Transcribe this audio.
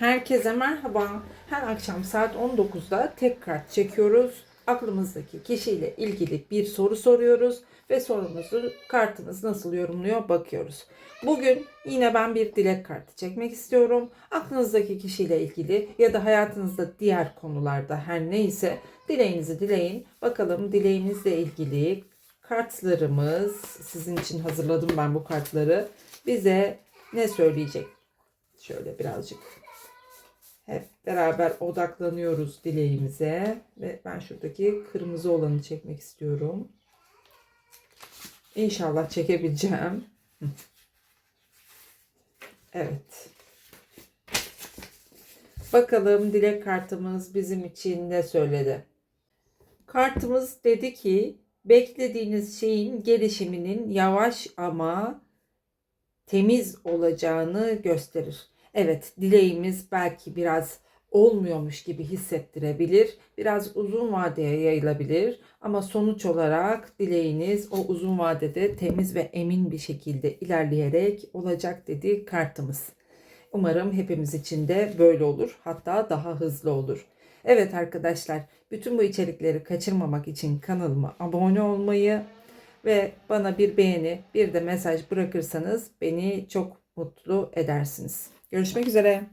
Herkese merhaba. Her akşam saat 19'da tek kart çekiyoruz. Aklımızdaki kişiyle ilgili bir soru soruyoruz ve sorumuzu kartımız nasıl yorumluyor bakıyoruz. Bugün yine ben bir dilek kartı çekmek istiyorum. Aklınızdaki kişiyle ilgili ya da hayatınızda diğer konularda her neyse dileğinizi dileyin. Bakalım dileğinizle ilgili kartlarımız sizin için hazırladım ben bu kartları. Bize ne söyleyecek? Şöyle birazcık hep beraber odaklanıyoruz dileğimize ve ben şuradaki kırmızı olanı çekmek istiyorum. İnşallah çekebileceğim. Evet. Bakalım dilek kartımız bizim için ne söyledi? Kartımız dedi ki beklediğiniz şeyin gelişiminin yavaş ama temiz olacağını gösterir. Evet, dileğimiz belki biraz olmuyormuş gibi hissettirebilir. Biraz uzun vadeye yayılabilir ama sonuç olarak dileğiniz o uzun vadede temiz ve emin bir şekilde ilerleyerek olacak dedi kartımız. Umarım hepimiz için de böyle olur. Hatta daha hızlı olur. Evet arkadaşlar, bütün bu içerikleri kaçırmamak için kanalıma abone olmayı ve bana bir beğeni, bir de mesaj bırakırsanız beni çok mutlu edersiniz. Görüşmek üzere.